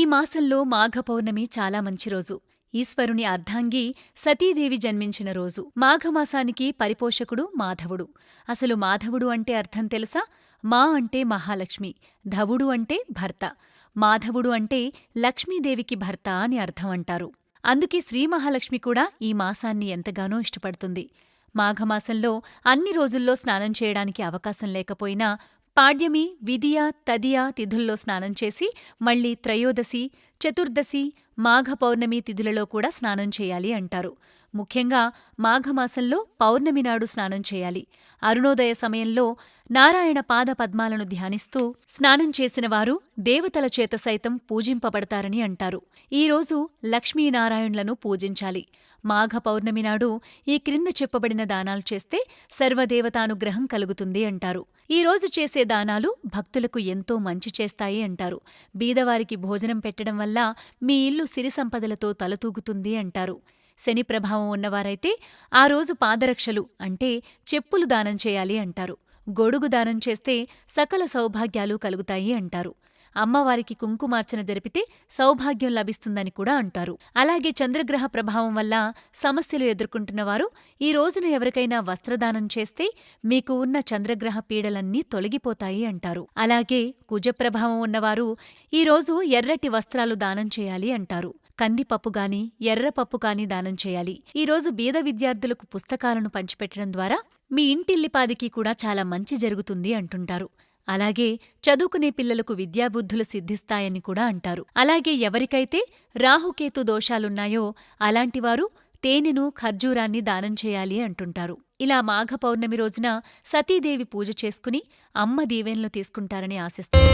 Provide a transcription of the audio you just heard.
ఈ మాసంలో మాఘపౌర్ణమి చాలా మంచి రోజు. ఈశ్వరుని అర్ధాంగి సతీదేవి జన్మించిన రోజు. మాఘమాసానికి పరిపోషకుడు మాధవుడు. అసలు మాధవుడు అంటే అర్థం తెలుసా? మా అంటే మహాలక్ష్మి. ధవుడు అంటే భర్త. మాధవుడు అంటే లక్ష్మీదేవికి భర్త అని అర్థం అంటారు. అందుకే శ్రీ మహాలక్ష్మి కూడా ఈ మాసాన్ని ఎంతగానో ఇష్టపడుతుంది. మాఘమాసంలో అన్ని రోజుల్లో స్నానం చేయడానికి అవకాశం లేకపోయినా పాడ్యమి విదియ తదియ తిథుల్లో స్నానం చేసి మళ్ళీ త్రయోదశి చతుర్దశి మాఘ పౌర్ణమి తిథులలో కూడా స్నానం చేయాలి అంటారు. ముఖ్యంగా మాఘమాసంలో పౌర్ణమి నాడు స్నానం చేయాలి. అరుణోదయ సమయంలో నారాయణ పాద పద్మాలను ధ్యానిస్తూ స్నానం చేసిన వారు దేవతల చేత సైతం పూజింపబడతారని అంటారు. ఈరోజు లక్ష్మీనారాయణులను పూజించాలి. మాఘ పౌర్ణమి నాడు ఈ క్రింద చెప్పబడిన దానాలు చేస్తే సర్వదేవతానుగ్రహం కలుగుతుంది అంటారు. ఈరోజు చేసే దానాలు భక్తులకు ఎంతో మంచి చేస్తాయి అంటారు. బీదవారికి భోజనం పెట్టడం వల్ల మీ ఇల్లు సిరి సంపదలతో తలతూగుతుంది అంటారు. శని ప్రభావం ఉన్నవారైతే ఆ రోజు పాదరక్షలు అంటే చెప్పులు దానం చేయాలి అంటారు. గొడుగు దానం చేస్తే సకల సౌభాగ్యాలు కలుగుతాయి అంటారు. అమ్మవారికి కుంకుమార్చన జరిపితే సౌభాగ్యం లభిస్తుందని కూడా అంటారు. అలాగే చంద్రగ్రహ ప్రభావం వల్ల సమస్యలు ఎదుర్కొంటున్నవారు ఈ రోజున ఎవరికైనా వస్త్రదానం చేస్తే మీకు ఉన్న చంద్రగ్రహ పీడలన్నీ తొలగిపోతాయి అంటారు. అలాగే కుజప్రభావం ఉన్నవారు ఈ రోజు ఎర్రటి వస్త్రాలు దానం చేయాలి అంటారు. కందిపప్పు గాని ఎర్రపప్పు గాని దానం చేయాలి. ఈరోజు బీద విద్యార్థులకు పుస్తకాలను పంచిపెట్టడం ద్వారా మీ ఇంటిల్లిపాదికి కూడా చాలా మంచి జరుగుతుంది అంటుంటారు. అలాగే చదువుకునే పిల్లలకు విద్యాబుద్ధులు సిద్ధిస్తాయని కూడా అంటారు. అలాగే ఎవరికైతే రాహుకేతు దోషాలున్నాయో అలాంటివారు తేనెను ఖర్జూరాన్ని దానం చేయాలి అంటుంటారు. ఇలా మాఘ పౌర్ణమి రోజున సతీదేవి పూజ చేసుకుని అమ్మ దీవెనలు తీసుకుంటారని ఆశిస్తారు